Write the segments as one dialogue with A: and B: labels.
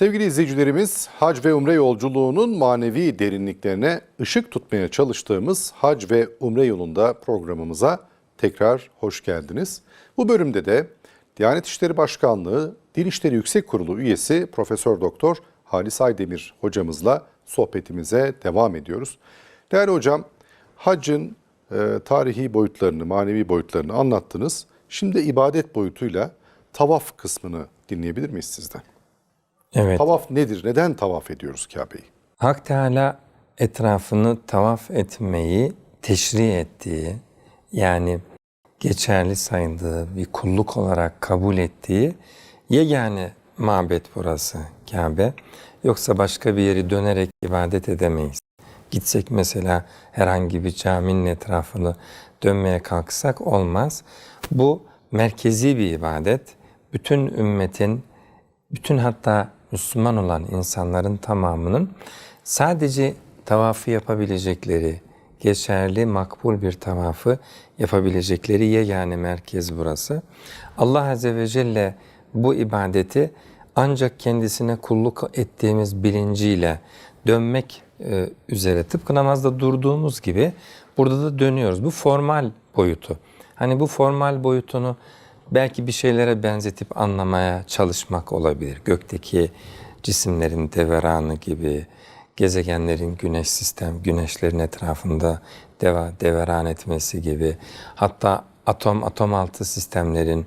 A: Sevgili izleyicilerimiz, hac ve umre yolculuğunun manevi derinliklerine ışık tutmaya çalıştığımız Hac ve Umre yolunda programımıza tekrar hoş geldiniz. Bu bölümde de Diyanet İşleri Başkanlığı Din İşleri Yüksek Kurulu üyesi Profesör Doktor Halis Aydemir hocamızla sohbetimize devam ediyoruz. Değerli hocam, hacın e, tarihi boyutlarını, manevi boyutlarını anlattınız. Şimdi ibadet boyutuyla tavaf kısmını dinleyebilir miyiz sizden?
B: Evet.
A: Tavaf nedir? Neden tavaf ediyoruz Kabe'yi?
B: Hak Teala etrafını tavaf etmeyi teşri ettiği, yani geçerli saydığı, bir kulluk olarak kabul ettiği yegane mabet burası Kabe. Yoksa başka bir yeri dönerek ibadet edemeyiz. Gitsek mesela herhangi bir caminin etrafını dönmeye kalksak olmaz. Bu merkezi bir ibadet. Bütün ümmetin, bütün hatta Müslüman olan insanların tamamının sadece tavafı yapabilecekleri, geçerli, makbul bir tavafı yapabilecekleri yegane merkez burası. Allah Azze ve Celle bu ibadeti ancak kendisine kulluk ettiğimiz bilinciyle dönmek e, üzere tıpkı namazda durduğumuz gibi burada da dönüyoruz. Bu formal boyutu. Hani bu formal boyutunu belki bir şeylere benzetip anlamaya çalışmak olabilir. Gökteki cisimlerin deveranı gibi, gezegenlerin güneş sistem, güneşlerin etrafında deva, deveran etmesi gibi, hatta atom atom altı sistemlerin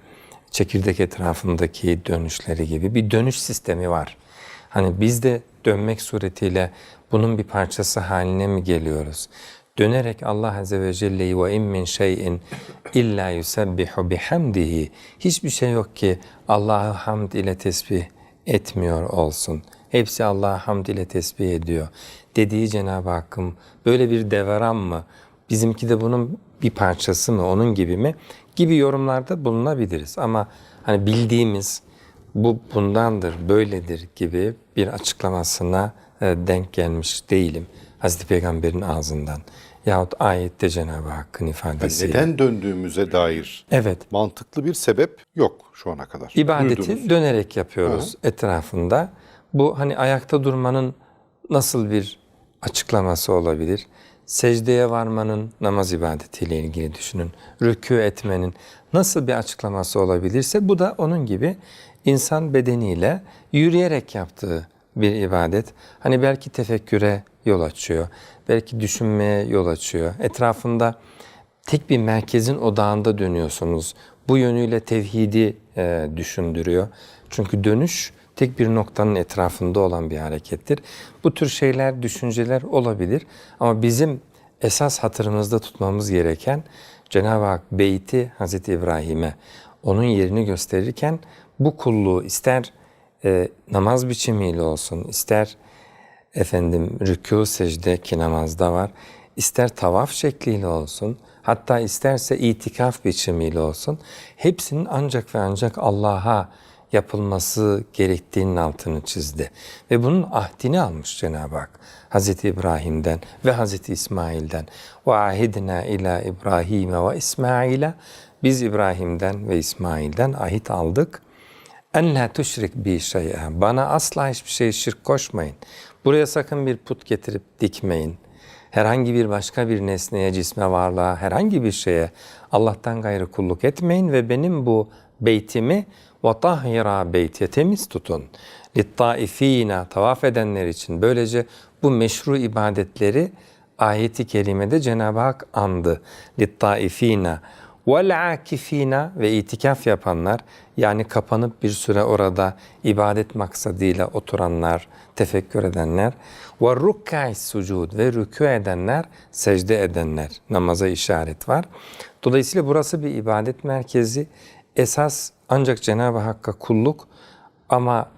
B: çekirdek etrafındaki dönüşleri gibi bir dönüş sistemi var. Hani biz de dönmek suretiyle bunun bir parçası haline mi geliyoruz? Dönerek Allah Azze ve Celle'yi ve in şeyin illa yusebbihu bihamdihi hiçbir şey yok ki Allah'ı hamd ile tesbih etmiyor olsun. Hepsi Allah'a hamd ile tesbih ediyor. Dediği Cenab-ı Hakk'ın böyle bir deveran mı? Bizimki de bunun bir parçası mı? Onun gibi mi? Gibi yorumlarda bulunabiliriz. Ama hani bildiğimiz bu bundandır, böyledir gibi bir açıklamasına e, denk gelmiş değilim. Hazreti Peygamber'in ağzından yahut ayette Cenab-ı Hakk'ın ifadesi.
A: neden döndüğümüze dair
B: Evet.
A: mantıklı bir sebep yok şu ana kadar.
B: İbadeti
A: Duyduğumuz.
B: dönerek yapıyoruz etrafında. Bu hani ayakta durmanın nasıl bir açıklaması olabilir? Secdeye varmanın namaz ibadetiyle ilgili düşünün. Rükû etmenin nasıl bir açıklaması olabilirse bu da onun gibi insan bedeniyle yürüyerek yaptığı bir ibadet. Hani belki tefekküre yol açıyor. Belki düşünmeye yol açıyor. Etrafında tek bir merkezin odağında dönüyorsunuz. Bu yönüyle tevhidi e, düşündürüyor. Çünkü dönüş tek bir noktanın etrafında olan bir harekettir. Bu tür şeyler, düşünceler olabilir. Ama bizim esas hatırımızda tutmamız gereken Cenab-ı Hak beyti Hazreti İbrahim'e onun yerini gösterirken bu kulluğu ister e, namaz biçimiyle olsun, ister efendim rükû secde ki namazda var. ister tavaf şekliyle olsun, hatta isterse itikaf biçimiyle olsun. Hepsinin ancak ve ancak Allah'a yapılması gerektiğinin altını çizdi. Ve bunun ahdini almış Cenab-ı Hak. Hazreti İbrahim'den ve Hazreti İsmail'den. Ahidna ila İbrahim'e ve İsmail'e biz İbrahim'den ve İsmail'den ahit aldık. En la tuşrik bi şey'e. Bana asla hiçbir şey şirk koşmayın. Buraya sakın bir put getirip dikmeyin. Herhangi bir başka bir nesneye, cisme, varlığa, herhangi bir şeye Allah'tan gayrı kulluk etmeyin ve benim bu beytimi ve tahira beyti temiz tutun. Littaifina tavaf edenler için böylece bu meşru ibadetleri ayeti kerimede Cenab-ı Hak andı. Littaifina akifina ve itikaf yapanlar yani kapanıp bir süre orada ibadet maksadıyla oturanlar, tefekkür edenler rukkai sucud ve rükû edenler, secde edenler namaza işaret var. Dolayısıyla burası bir ibadet merkezi. Esas ancak Cenab-ı Hakk'a kulluk ama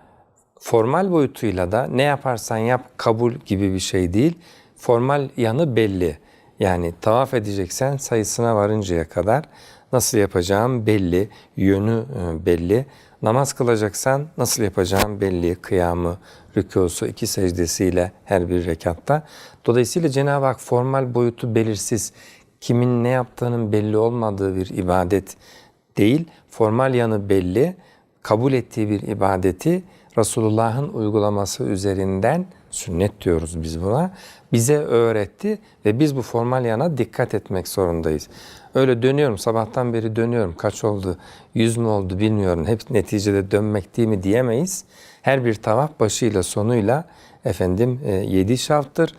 B: formal boyutuyla da ne yaparsan yap kabul gibi bir şey değil. Formal yanı belli. Yani tavaf edeceksen sayısına varıncaya kadar nasıl yapacağım belli, yönü e, belli. Namaz kılacaksan nasıl yapacağım belli, kıyamı, rükusu, iki secdesiyle her bir rekatta. Dolayısıyla Cenab-ı Hak formal boyutu belirsiz, kimin ne yaptığının belli olmadığı bir ibadet değil, formal yanı belli, kabul ettiği bir ibadeti Resulullah'ın uygulaması üzerinden sünnet diyoruz biz buna. Bize öğretti ve biz bu formal yana dikkat etmek zorundayız. Öyle dönüyorum sabahtan beri dönüyorum. Kaç oldu? Yüz mü oldu bilmiyorum. Hep neticede dönmek değil mi diyemeyiz. Her bir tavaf başıyla sonuyla efendim e, yedi şarttır.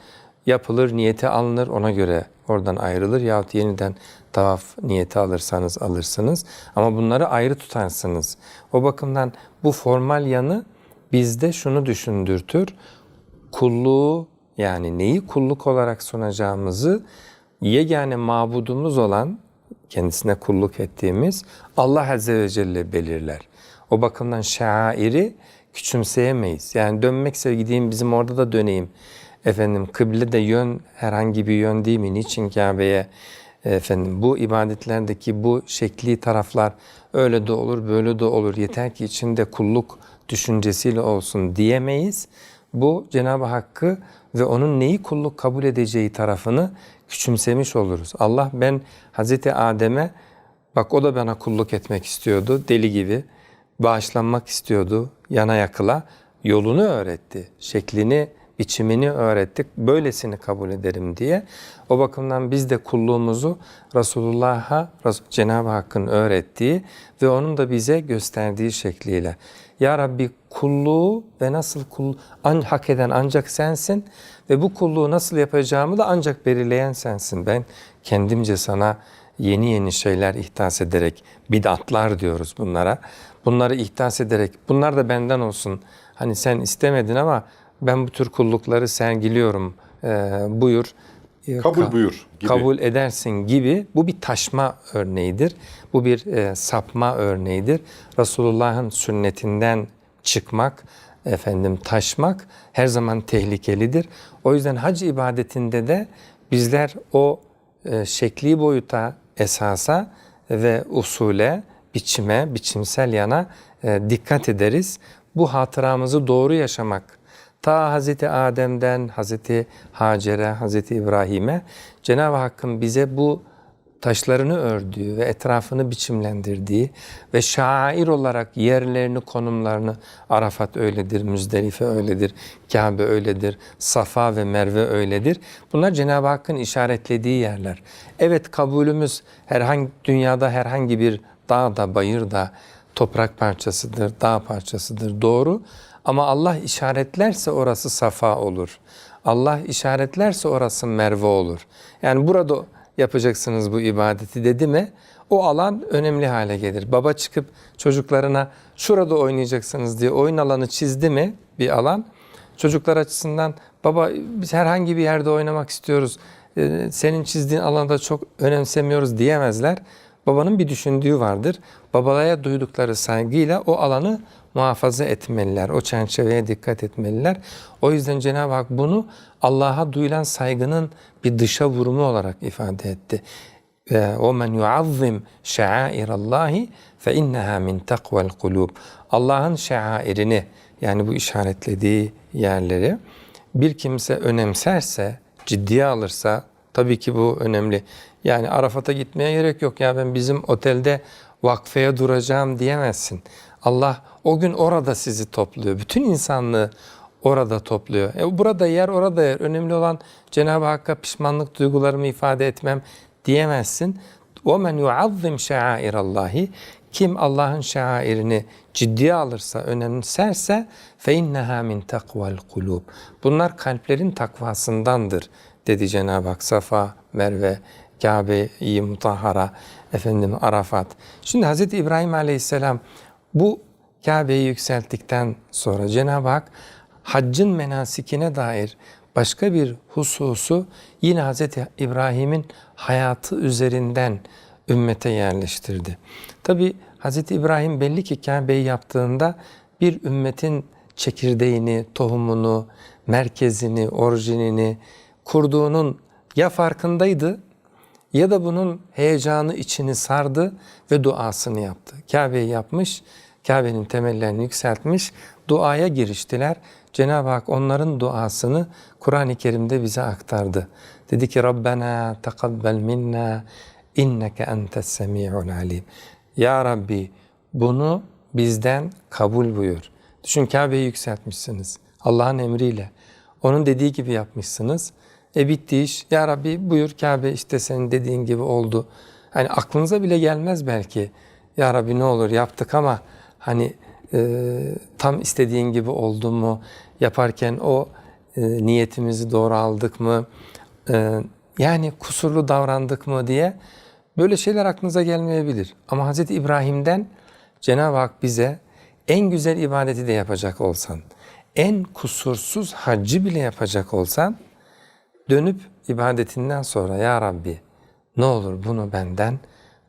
B: Yapılır, niyeti alınır ona göre oradan ayrılır yahut yeniden tavaf niyeti alırsanız alırsınız. Ama bunları ayrı tutarsınız. O bakımdan bu formal yanı bizde şunu düşündürtür. Kulluğu yani neyi kulluk olarak sunacağımızı yegane mabudumuz olan kendisine kulluk ettiğimiz Allah Azze ve Celle belirler. O bakımdan şairi küçümseyemeyiz. Yani dönmekse gideyim bizim orada da döneyim. Efendim kıble de yön herhangi bir yön değil mi? Niçin Kabe'ye? Efendim bu ibadetlerdeki bu şekli taraflar öyle de olur böyle de olur. Yeter ki içinde kulluk düşüncesiyle olsun diyemeyiz. Bu Cenab-ı Hakk'ı ve onun neyi kulluk kabul edeceği tarafını küçümsemiş oluruz. Allah ben Hazreti Adem'e bak o da bana kulluk etmek istiyordu deli gibi. Bağışlanmak istiyordu yana yakıla. Yolunu öğretti. Şeklini, biçimini öğrettik. Böylesini kabul ederim diye. O bakımdan biz de kulluğumuzu Resulullah'a, Res- Cenab-ı Hakk'ın öğrettiği ve onun da bize gösterdiği şekliyle. Ya Rabbi kulluğu ve nasıl kul an, hak eden ancak sensin ve bu kulluğu nasıl yapacağımı da ancak belirleyen sensin. Ben kendimce sana yeni yeni şeyler ihdas ederek bid'atlar diyoruz bunlara. Bunları ihdas ederek bunlar da benden olsun. Hani sen istemedin ama ben bu tür kullukları sergiliyorum. Ee, buyur. Ee,
A: Kabul
B: ka-
A: buyur gibi.
B: Kabul edersin gibi bu bir taşma örneğidir. Bu bir e, sapma örneğidir. Resulullah'ın sünnetinden çıkmak, efendim taşmak her zaman tehlikelidir. O yüzden hac ibadetinde de bizler o e, şekli boyuta, esasa ve usule, biçime, biçimsel yana e, dikkat ederiz. Bu hatıramızı doğru yaşamak, ta Hazreti Adem'den Hazreti Hacer'e, Hazreti İbrahim'e Cenab-ı Hakk'ın bize bu taşlarını ördüğü ve etrafını biçimlendirdiği ve şair olarak yerlerini, konumlarını Arafat öyledir, Müzdelife öyledir, Kabe öyledir, Safa ve Merve öyledir. Bunlar Cenab-ı Hakk'ın işaretlediği yerler. Evet kabulümüz herhangi dünyada herhangi bir dağda, bayırda, toprak parçasıdır, dağ parçasıdır doğru. Ama Allah işaretlerse orası Safa olur. Allah işaretlerse orası Merve olur. Yani burada yapacaksınız bu ibadeti dedi mi o alan önemli hale gelir. Baba çıkıp çocuklarına şurada oynayacaksınız diye oyun alanı çizdi mi bir alan çocuklar açısından baba biz herhangi bir yerde oynamak istiyoruz. Ee, Senin çizdiğin alanda çok önemsemiyoruz diyemezler. Babanın bir düşündüğü vardır. Babalaya duydukları saygıyla o alanı muhafaza etmeliler. O çerçeveye dikkat etmeliler. O yüzden Cenab-ı Hak bunu Allah'a duyulan saygının bir dışa vurumu olarak ifade etti. O men yuazzim şairallahi fe innaha min takvel kulub. Allah'ın şairini yani bu işaretlediği yerleri bir kimse önemserse, ciddiye alırsa tabii ki bu önemli. Yani Arafat'a gitmeye gerek yok ya ben bizim otelde vakfeye duracağım diyemezsin. Allah o gün orada sizi topluyor. Bütün insanlığı orada topluyor. E, burada yer orada yer. Önemli olan Cenab-ı Hakk'a pişmanlık duygularımı ifade etmem diyemezsin. وَمَنْ يُعَظِّمْ شَعَائِرَ اللّٰهِ Kim Allah'ın şairini ciddiye alırsa, önemserse فَاِنَّهَا مِنْ تَقْوَى الْقُلُوبِ Bunlar kalplerin takvasındandır dedi Cenab-ı Hak. Safa, Merve, Kabe-i Mutahhara, efendim Arafat. Şimdi Hz. İbrahim Aleyhisselam bu Kabe'yi yükselttikten sonra Cenab-ı Hak haccın menasikine dair başka bir hususu yine Hz. İbrahim'in hayatı üzerinden ümmete yerleştirdi. Tabi Hz. İbrahim belli ki Kabe'yi yaptığında bir ümmetin çekirdeğini, tohumunu, merkezini, orijinini kurduğunun ya farkındaydı ya da bunun heyecanı içini sardı ve duasını yaptı. Kabe'yi yapmış, Kabe'nin temellerini yükseltmiş, duaya giriştiler. Cenab-ı Hak onların duasını Kur'an-ı Kerim'de bize aktardı. Dedi ki Rabbena tekabbel minna inneke entes semi'ul alim. Ya Rabbi bunu bizden kabul buyur. Düşün Kabe'yi yükseltmişsiniz. Allah'ın emriyle. Onun dediği gibi yapmışsınız. E bitti iş. Ya Rabbi buyur Kabe işte senin dediğin gibi oldu. Hani aklınıza bile gelmez belki. Ya Rabbi ne olur yaptık ama hani e, tam istediğin gibi oldu mu? Yaparken o e, niyetimizi doğru aldık mı? E, yani kusurlu davrandık mı diye böyle şeyler aklınıza gelmeyebilir. Ama Hz. İbrahim'den Cenab-ı Hak bize en güzel ibadeti de yapacak olsan, en kusursuz haccı bile yapacak olsan, dönüp ibadetinden sonra Ya Rabbi ne olur bunu benden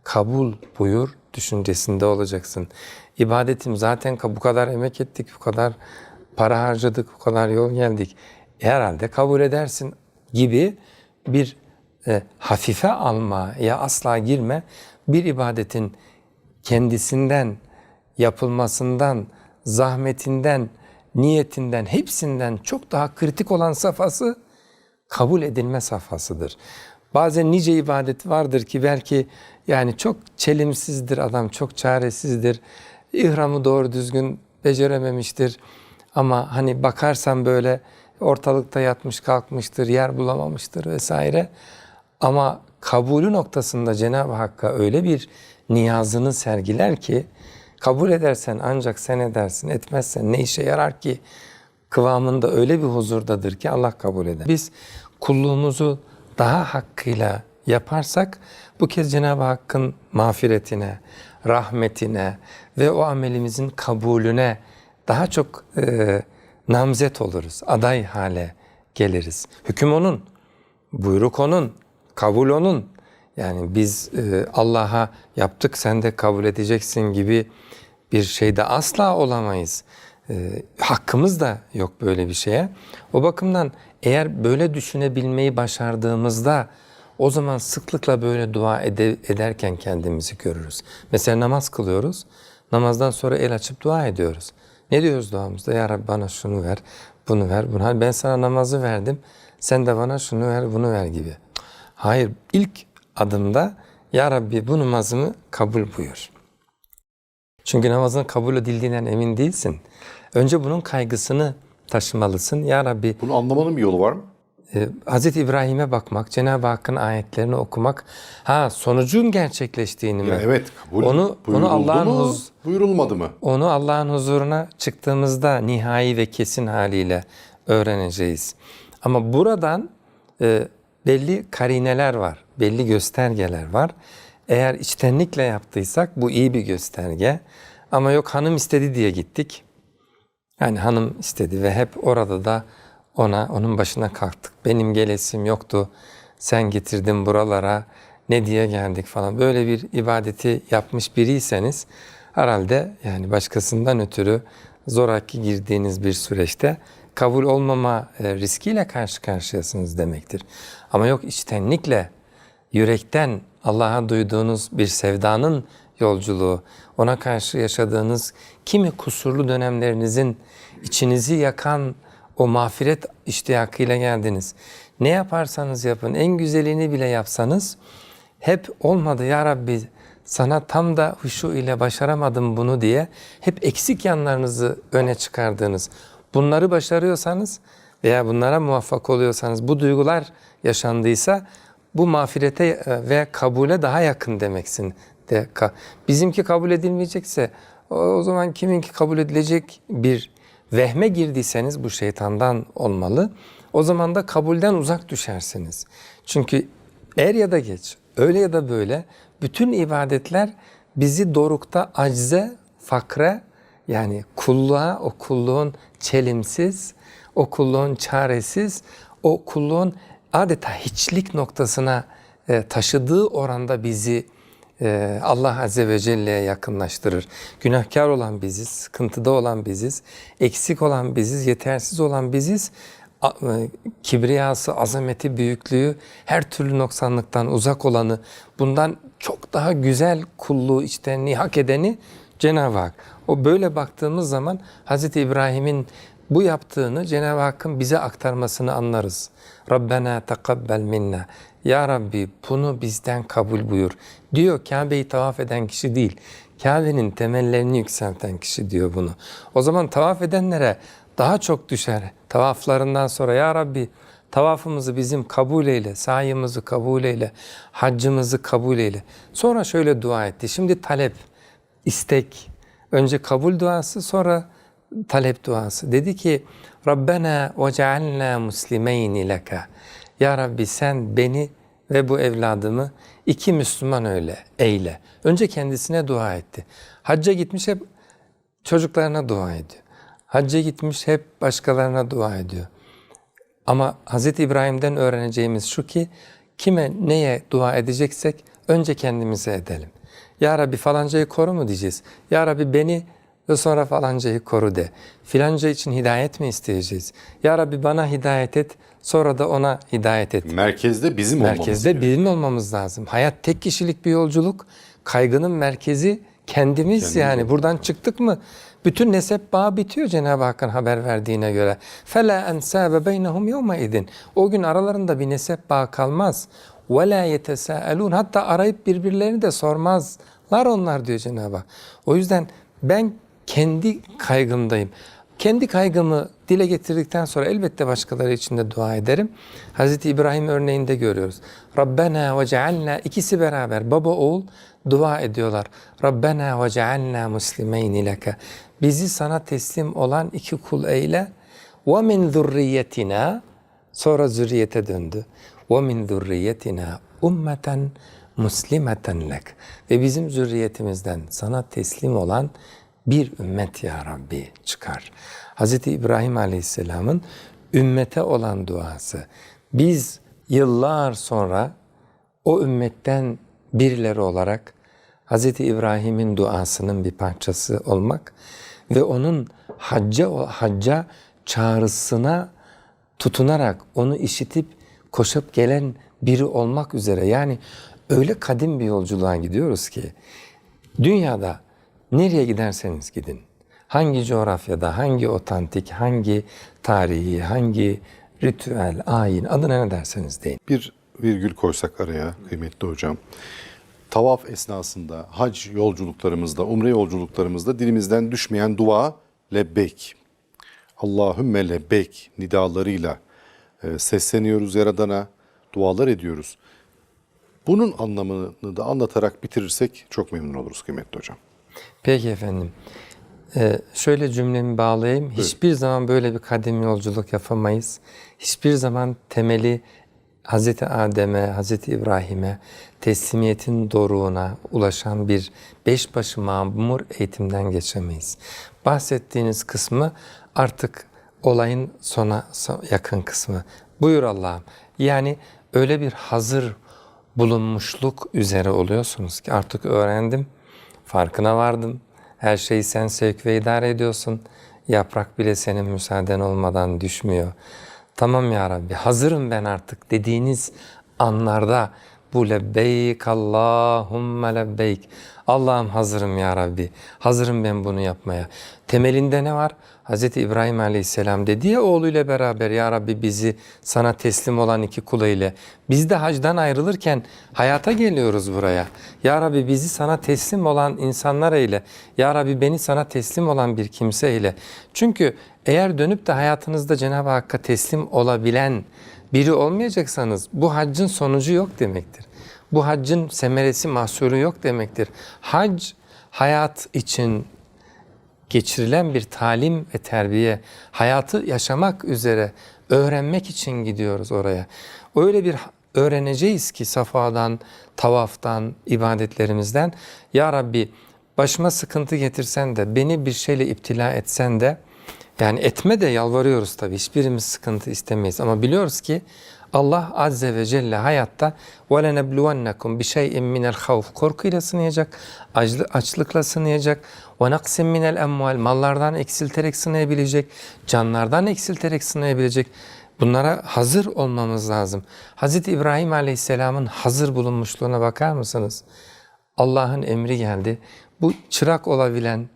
B: kabul buyur düşüncesinde olacaksın. İbadetim zaten bu kadar emek ettik, bu kadar para harcadık, bu kadar yol geldik. Herhalde kabul edersin gibi bir e, hafife almaya asla girme. Bir ibadetin kendisinden, yapılmasından, zahmetinden, niyetinden, hepsinden çok daha kritik olan safhası kabul edilme safhasıdır. Bazen nice ibadet vardır ki belki yani çok çelimsizdir adam, çok çaresizdir. İhramı doğru düzgün becerememiştir. Ama hani bakarsan böyle ortalıkta yatmış kalkmıştır, yer bulamamıştır vesaire. Ama kabulü noktasında Cenab-ı Hakk'a öyle bir niyazını sergiler ki kabul edersen ancak sen edersin, etmezsen ne işe yarar ki kıvamında öyle bir huzurdadır ki Allah kabul eder. Biz kulluğumuzu daha hakkıyla yaparsak bu kez Cenab-ı Hakk'ın mağfiretine, rahmetine ve o amelimizin kabulüne daha çok e, namzet oluruz, aday hale geliriz. Hüküm onun, buyruk onun, kabul onun. Yani biz e, Allah'a yaptık sen de kabul edeceksin gibi bir şeyde asla olamayız. E, hakkımız da yok böyle bir şeye. O bakımdan eğer böyle düşünebilmeyi başardığımızda o zaman sıklıkla böyle dua ede- ederken kendimizi görürüz. Mesela namaz kılıyoruz. Namazdan sonra el açıp dua ediyoruz. Ne diyoruz duamızda? Ya Rabbi bana şunu ver, bunu ver, bunu ver. Ben sana namazı verdim. Sen de bana şunu ver, bunu ver gibi. Hayır, ilk adımda Ya Rabbi bu namazımı kabul buyur. Çünkü namazın kabul edildiğinden emin değilsin. Önce bunun kaygısını taşımalısın. Ya Rabbi
A: Bunu anlamanın bir yolu var mı?
B: E, Hz. İbrahim'e bakmak, Cenab-ı Hakk'ın ayetlerini okumak, ha sonucun gerçekleştiğini mi?
A: Ya evet kabul
B: Onu- onu Allah'ın
A: mu,
B: huz-
A: buyurulmadı mı?
B: Onu Allah'ın huzuruna çıktığımızda nihai ve kesin haliyle öğreneceğiz. Ama buradan e, belli karineler var, belli göstergeler var. Eğer içtenlikle yaptıysak bu iyi bir gösterge. Ama yok hanım istedi diye gittik. Yani hanım istedi ve hep orada da ona, onun başına kalktık. Benim gelesim yoktu, sen getirdin buralara, ne diye geldik falan. Böyle bir ibadeti yapmış biriyseniz herhalde yani başkasından ötürü zoraki girdiğiniz bir süreçte kabul olmama e, riskiyle karşı karşıyasınız demektir. Ama yok içtenlikle, yürekten Allah'a duyduğunuz bir sevdanın yolculuğu, ona karşı yaşadığınız kimi kusurlu dönemlerinizin içinizi yakan o mağfiret iştiyakıyla geldiniz. Ne yaparsanız yapın, en güzelini bile yapsanız hep olmadı ya Rabbi sana tam da huşu ile başaramadım bunu diye hep eksik yanlarınızı öne çıkardığınız. Bunları başarıyorsanız veya bunlara muvaffak oluyorsanız bu duygular yaşandıysa bu mağfirete e, ve kabule daha yakın demeksin. Bizimki kabul edilmeyecekse o zaman kiminki kabul edilecek bir vehme girdiyseniz bu şeytandan olmalı. O zaman da kabulden uzak düşersiniz. Çünkü er ya da geç, öyle ya da böyle bütün ibadetler bizi dorukta acze, fakre yani kulluğa, o kulluğun çelimsiz, o kulluğun çaresiz, o kulluğun adeta hiçlik noktasına e, taşıdığı oranda bizi Allah Azze ve Celle'ye yakınlaştırır. Günahkar olan biziz, sıkıntıda olan biziz, eksik olan biziz, yetersiz olan biziz. E, Kibriyası, azameti, büyüklüğü, her türlü noksanlıktan uzak olanı, bundan çok daha güzel kulluğu, içtenliği hak edeni Cenab-ı Hak. O böyle baktığımız zaman Hz. İbrahim'in bu yaptığını Cenab-ı Hakk'ın bize aktarmasını anlarız. Rabbena tekabbel minna. Ya Rabbi bunu bizden kabul buyur. Diyor Kabe'yi tavaf eden kişi değil. Kabe'nin temellerini yükselten kişi diyor bunu. O zaman tavaf edenlere daha çok düşer. Tavaflarından sonra Ya Rabbi tavafımızı bizim kabul eyle, sayımızı kabul eyle, haccımızı kabul eyle. Sonra şöyle dua etti. Şimdi talep, istek. Önce kabul duası sonra talep duası. Dedi ki Rabbena ve cealna muslimeyni leka. Ya Rabbi sen beni ve bu evladımı iki Müslüman öyle eyle. Önce kendisine dua etti. Hacca gitmiş hep çocuklarına dua ediyor. Hacca gitmiş hep başkalarına dua ediyor. Ama Hz. İbrahim'den öğreneceğimiz şu ki kime neye dua edeceksek önce kendimize edelim. Ya Rabbi falancayı koru mu diyeceğiz. Ya Rabbi beni ve sonra falancayı koru de. Filanca için hidayet mi isteyeceğiz? Ya Rabbi bana hidayet et sonra da ona hidayet et.
A: Merkezde bizim olmamız
B: Merkezde
A: gerekiyor.
B: bizim olmamız lazım. Hayat tek kişilik bir yolculuk. Kaygının merkezi kendimiz yani. Buradan çıktık mı bütün nesep bağı bitiyor Cenab-ı Hakk'ın haber verdiğine göre. فَلَا اَنْسَابَ بَيْنَهُمْ يَوْمَئِذٍ O gün aralarında bir nesep bağı kalmaz. وَلَا يَتَسَاءَلُونَ Hatta arayıp birbirlerini de sormazlar onlar diyor Cenab-ı Hak. O yüzden ben kendi kaygımdayım. Kendi kaygımı dile getirdikten sonra elbette başkaları için de dua ederim. Hz. İbrahim örneğinde görüyoruz. Rabbena ve cealna ikisi beraber baba oğul dua ediyorlar. Rabbena ve cealna muslimeyni leke. Bizi sana teslim olan iki kul eyle. Ve min zurriyetina sonra zürriyete döndü. Ve min zurriyetina ummeten muslimeten lek. Ve bizim zürriyetimizden sana teslim olan bir ümmet ya Rabbi çıkar. Hz. İbrahim Aleyhisselam'ın ümmete olan duası. Biz yıllar sonra o ümmetten birileri olarak Hz. İbrahim'in duasının bir parçası olmak ve onun hacca, hacca çağrısına tutunarak onu işitip koşup gelen biri olmak üzere yani öyle kadim bir yolculuğa gidiyoruz ki dünyada nereye giderseniz gidin hangi coğrafyada hangi otantik hangi tarihi hangi ritüel ayin adına ne derseniz deyin.
A: Bir virgül koysak araya kıymetli hocam. Tavaf esnasında, hac yolculuklarımızda, umre yolculuklarımızda dilimizden düşmeyen dua lebbeyk. Allahümme lebbeyk nidalarıyla e, sesleniyoruz Yaradan'a, dualar ediyoruz. Bunun anlamını da anlatarak bitirirsek çok memnun oluruz kıymetli hocam.
B: Peki efendim. Ee, şöyle cümlemi bağlayayım. Hiçbir zaman böyle bir kadim yolculuk yapamayız. Hiçbir zaman temeli Hz. Adem'e, Hz. İbrahim'e, teslimiyetin doruğuna ulaşan bir beşbaşı mamur eğitimden geçemeyiz. Bahsettiğiniz kısmı artık olayın sona so- yakın kısmı. Buyur Allah'ım. Yani öyle bir hazır bulunmuşluk üzere oluyorsunuz ki artık öğrendim, farkına vardım. Her şeyi sen sevk ve idare ediyorsun. Yaprak bile senin müsaaden olmadan düşmüyor. Tamam ya Rabbi hazırım ben artık dediğiniz anlarda bu lebbeyk Allahümme lebbeyk. Allah'ım hazırım ya Rabbi. Hazırım ben bunu yapmaya. Temelinde ne var? Hz. İbrahim Aleyhisselam dedi ya oğluyla beraber ya Rabbi bizi sana teslim olan iki kul ile. Biz de hacdan ayrılırken hayata geliyoruz buraya. Ya Rabbi bizi sana teslim olan insanlar eyle. Ya Rabbi beni sana teslim olan bir kimse eyle. Çünkü eğer dönüp de hayatınızda Cenab-ı Hakk'a teslim olabilen biri olmayacaksanız bu haccın sonucu yok demektir. Bu haccın semeresi mahsulü yok demektir. Hac hayat için geçirilen bir talim ve terbiye, hayatı yaşamak üzere öğrenmek için gidiyoruz oraya. Öyle bir öğreneceğiz ki safadan, tavaftan, ibadetlerimizden. Ya Rabbi başıma sıkıntı getirsen de, beni bir şeyle iptila etsen de, yani etme de yalvarıyoruz tabii. Hiçbirimiz sıkıntı istemeyiz ama biliyoruz ki Allah Azze ve Celle hayatta وَلَنَبْلُوَنَّكُمْ بِشَيْءٍ مِنَ الْخَوْفِ Korkuyla sınayacak, açlı, açlıkla sınayacak. وَنَقْسٍ مِنَ الْاَمْوَالِ Mallardan eksilterek sınayabilecek, canlardan eksilterek sınayabilecek. Bunlara hazır olmamız lazım. Hz. İbrahim Aleyhisselam'ın hazır bulunmuşluğuna bakar mısınız? Allah'ın emri geldi. Bu çırak olabilen,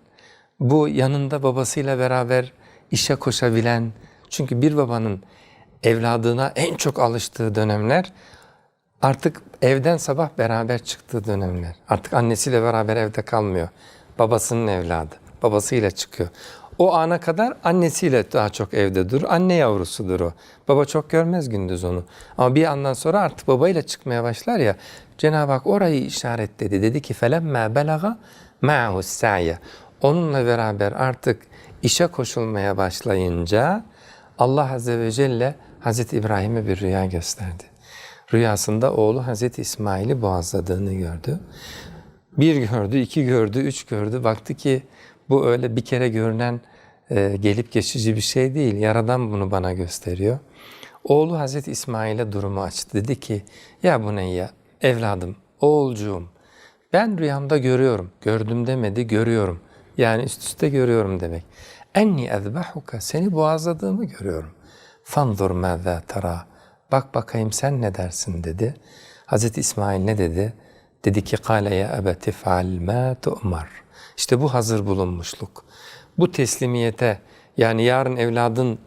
B: bu yanında babasıyla beraber işe koşabilen, çünkü bir babanın evladına en çok alıştığı dönemler artık evden sabah beraber çıktığı dönemler. Artık annesiyle beraber evde kalmıyor. Babasının evladı. Babasıyla çıkıyor. O ana kadar annesiyle daha çok evde dur. Anne yavrusudur o. Baba çok görmez gündüz onu. Ama bir andan sonra artık babayla çıkmaya başlar ya. Cenab-ı Hak orayı işaretledi. Dedi ki فَلَمَّا بَلَغَ مَعَهُ السَّعْيَ Onunla beraber artık işe koşulmaya başlayınca Allah Azze ve Celle Hazreti İbrahim'e bir rüya gösterdi. Rüyasında oğlu Hazreti İsmail'i boğazladığını gördü. Bir gördü, iki gördü, üç gördü. Baktı ki bu öyle bir kere görünen e, gelip geçici bir şey değil. Yaradan bunu bana gösteriyor. Oğlu Hazreti İsmail'e durumu açtı. Dedi ki ya buneyya evladım, oğulcuğum ben rüyamda görüyorum. Gördüm demedi, görüyorum. Yani üst üste görüyorum demek. Enni ezbahuka seni boğazladığımı görüyorum. Fanzur mâzâ tara. Bak bakayım sen ne dersin dedi. Hazreti İsmail ne dedi? Dedi ki kâle ya ebeti feal mâ tu'mar. İşte bu hazır bulunmuşluk. Bu teslimiyete yani yarın evladın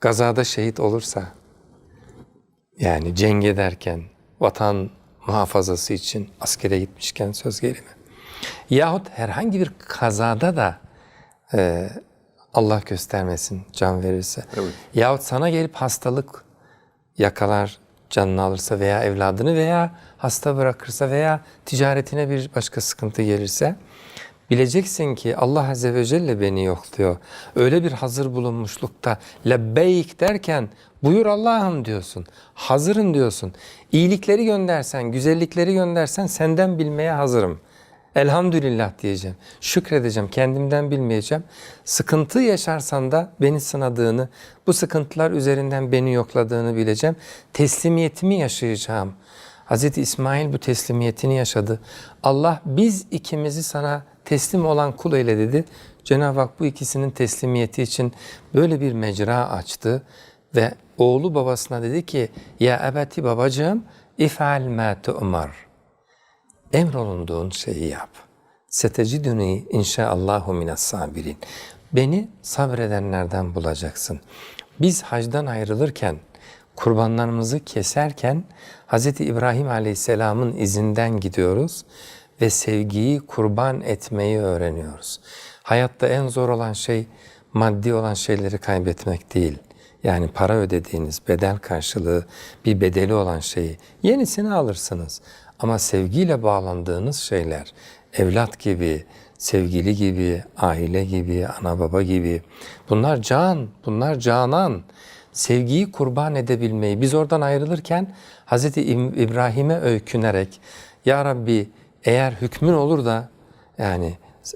B: gazada şehit olursa yani cenk ederken vatan muhafazası için askere gitmişken söz gelimi. Yahut herhangi bir kazada da e, Allah göstermesin can verirse.
A: Evet.
B: Yahut sana gelip hastalık yakalar, canını alırsa veya evladını veya hasta bırakırsa veya ticaretine bir başka sıkıntı gelirse bileceksin ki Allah Azze ve Celle beni yokluyor. Öyle bir hazır bulunmuşlukta lebbeyk derken buyur Allah'ım diyorsun. Hazırım diyorsun. İyilikleri göndersen, güzellikleri göndersen senden bilmeye hazırım. Elhamdülillah diyeceğim. Şükredeceğim. Kendimden bilmeyeceğim. Sıkıntı yaşarsan da beni sınadığını, bu sıkıntılar üzerinden beni yokladığını bileceğim. Teslimiyetimi yaşayacağım. Hz. İsmail bu teslimiyetini yaşadı. Allah biz ikimizi sana teslim olan kul eyle dedi. Cenab-ı Hak bu ikisinin teslimiyeti için böyle bir mecra açtı. Ve oğlu babasına dedi ki ya ebeti babacığım if'al ma tu'mar emrolunduğun şeyi yap. Seteciduni inşaallahu minas sabirin. Beni sabredenlerden bulacaksın. Biz hacdan ayrılırken, kurbanlarımızı keserken Hz. İbrahim Aleyhisselam'ın izinden gidiyoruz ve sevgiyi kurban etmeyi öğreniyoruz. Hayatta en zor olan şey maddi olan şeyleri kaybetmek değil. Yani para ödediğiniz bedel karşılığı bir bedeli olan şeyi yenisini alırsınız. Ama sevgiyle bağlandığınız şeyler, evlat gibi, sevgili gibi, aile gibi, ana baba gibi bunlar can, bunlar canan. Sevgiyi kurban edebilmeyi biz oradan ayrılırken Hz. İbrahim'e öykünerek Ya Rabbi eğer hükmün olur da yani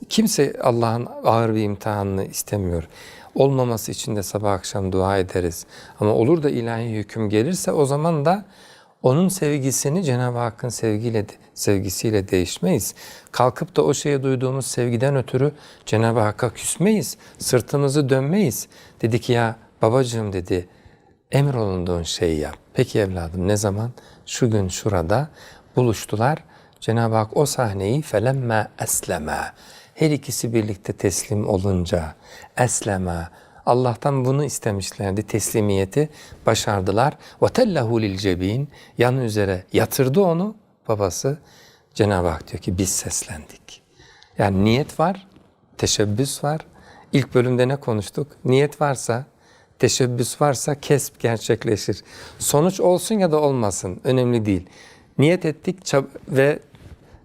B: kimse Allah'ın ağır bir imtihanını istemiyor. Olmaması için de sabah akşam dua ederiz. Ama olur da ilahi hüküm gelirse o zaman da onun sevgisini Cenab-ı Hakk'ın sevgiyle, sevgisiyle değişmeyiz. Kalkıp da o şeye duyduğumuz sevgiden ötürü Cenab-ı Hakk'a küsmeyiz. Sırtımızı dönmeyiz. Dedi ki ya babacığım dedi emrolunduğun şeyi yap. Peki evladım ne zaman? Şu gün şurada buluştular. Cenab-ı Hak o sahneyi felemme esleme. Her ikisi birlikte teslim olunca esleme. Allah'tan bunu istemişlerdi. Teslimiyeti başardılar. Lil cebin. Yan üzere yatırdı onu babası. Cenab-ı Hak diyor ki biz seslendik. Yani niyet var, teşebbüs var. İlk bölümde ne konuştuk? Niyet varsa, teşebbüs varsa kesp gerçekleşir. Sonuç olsun ya da olmasın önemli değil. Niyet ettik ve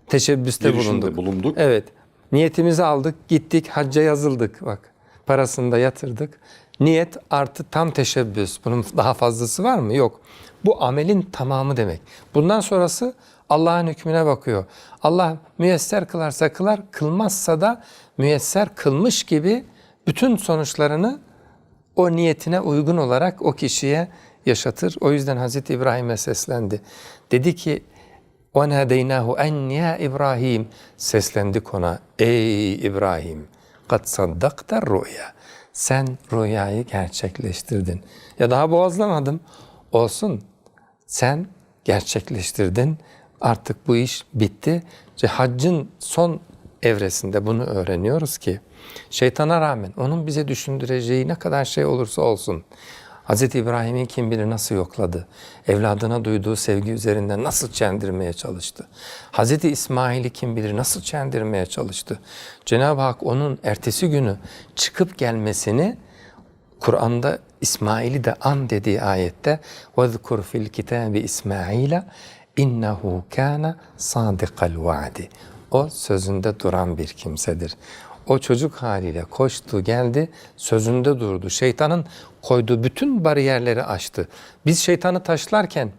B: teşebbüste bulunduk.
A: bulunduk.
B: Evet. Niyetimizi aldık, gittik, hacca yazıldık bak Parasını da yatırdık. Niyet artı tam teşebbüs. Bunun daha fazlası var mı? Yok. Bu amelin tamamı demek. Bundan sonrası Allah'ın hükmüne bakıyor. Allah müyesser kılarsa kılar, kılmazsa da müyesser kılmış gibi bütün sonuçlarını o niyetine uygun olarak o kişiye yaşatır. O yüzden Hazreti İbrahim'e seslendi. Dedi ki وَنَادَيْنَاهُ اَنْ يَا İbrahim Seslendik ona. Ey İbrahim! Kat saddakta rüya. Sen rüyayı gerçekleştirdin. Ya daha boğazlamadım. Olsun. Sen gerçekleştirdin. Artık bu iş bitti. Haccın son evresinde bunu öğreniyoruz ki şeytana rağmen onun bize düşündüreceği ne kadar şey olursa olsun Hz. İbrahim'i kim bilir nasıl yokladı. Evladına duyduğu sevgi üzerinden nasıl çendirmeye çalıştı. Hz. İsmail'i kim bilir nasıl çendirmeye çalıştı. Cenab-ı Hak onun ertesi günü çıkıp gelmesini Kur'an'da İsmail'i de an dediği ayette وَذْكُرْ فِي الْكِتَابِ İsmail'e innehu kana sadikal vaadi. O sözünde duran bir kimsedir. O çocuk haliyle koştu, geldi, sözünde durdu. Şeytanın koyduğu bütün bariyerleri aştı. Biz şeytanı taşlarken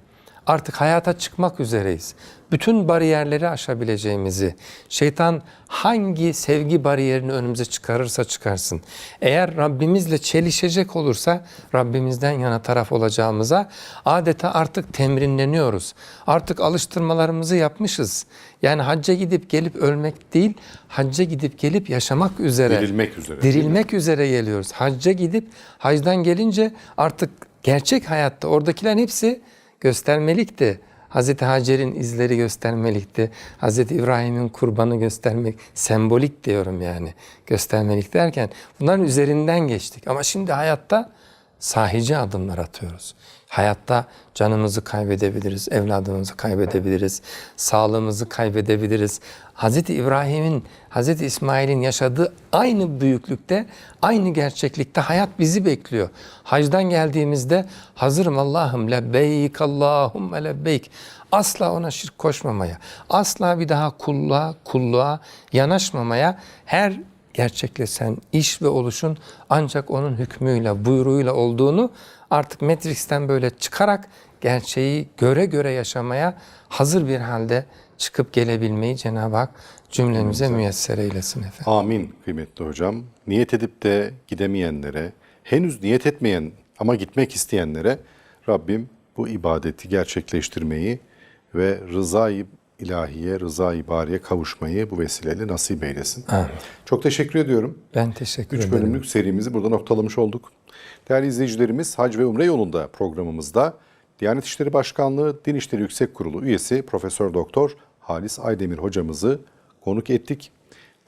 B: artık hayata çıkmak üzereyiz. Bütün bariyerleri aşabileceğimizi, şeytan hangi sevgi bariyerini önümüze çıkarırsa çıkarsın. Eğer Rabbimizle çelişecek olursa Rabbimizden yana taraf olacağımıza adeta artık temrinleniyoruz. Artık alıştırmalarımızı yapmışız. Yani hacca gidip gelip ölmek değil, hacca gidip gelip yaşamak üzere.
A: Dirilmek üzere?
B: Dirilmek üzere geliyoruz. Hacca gidip hacdan gelince artık gerçek hayatta oradakilerin hepsi göstermelikti. Hazreti Hacer'in izleri göstermelikti. Hazreti İbrahim'in kurbanı göstermek, sembolik diyorum yani. Göstermelik derken bunların üzerinden geçtik. Ama şimdi hayatta sahici adımlar atıyoruz. Hayatta canımızı kaybedebiliriz, evladımızı kaybedebiliriz, sağlığımızı kaybedebiliriz. Hazreti İbrahim'in, Hazreti İsmail'in yaşadığı aynı büyüklükte, aynı gerçeklikte hayat bizi bekliyor. Hacdan geldiğimizde hazırım Allah'ım lebbeyk Allahümme lebbeyk. Asla ona şirk koşmamaya, asla bir daha kulluğa, kulluğa yanaşmamaya, her gerçekleşen iş ve oluşun ancak onun hükmüyle, buyruğuyla olduğunu artık Matrix'ten böyle çıkarak gerçeği göre göre yaşamaya hazır bir halde çıkıp gelebilmeyi Cenab-ı Hak cümlemize müyesser eylesin efendim.
A: Amin kıymetli hocam. Niyet edip de gidemeyenlere, henüz niyet etmeyen ama gitmek isteyenlere Rabbim bu ibadeti gerçekleştirmeyi ve rızayı ilahiye, rızayı bariye kavuşmayı bu vesileyle nasip eylesin.
B: Amin.
A: Çok teşekkür ediyorum.
B: Ben teşekkür
A: Üç
B: ederim.
A: bölümlük serimizi burada noktalamış olduk. Değerli izleyicilerimiz Hac ve Umre yolunda programımızda Diyanet İşleri Başkanlığı Din İşleri Yüksek Kurulu üyesi Profesör Doktor Halis Aydemir hocamızı konuk ettik.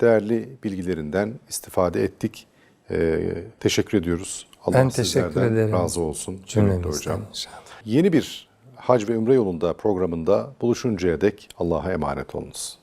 A: Değerli bilgilerinden istifade ettik. Ee, teşekkür ediyoruz. Allah
B: Ben teşekkür ederim.
A: razı olsun.
B: Cümlemizden
A: hocam.
B: inşallah.
A: Yeni bir Hac ve Umre yolunda programında buluşuncaya dek Allah'a emanet olunuz.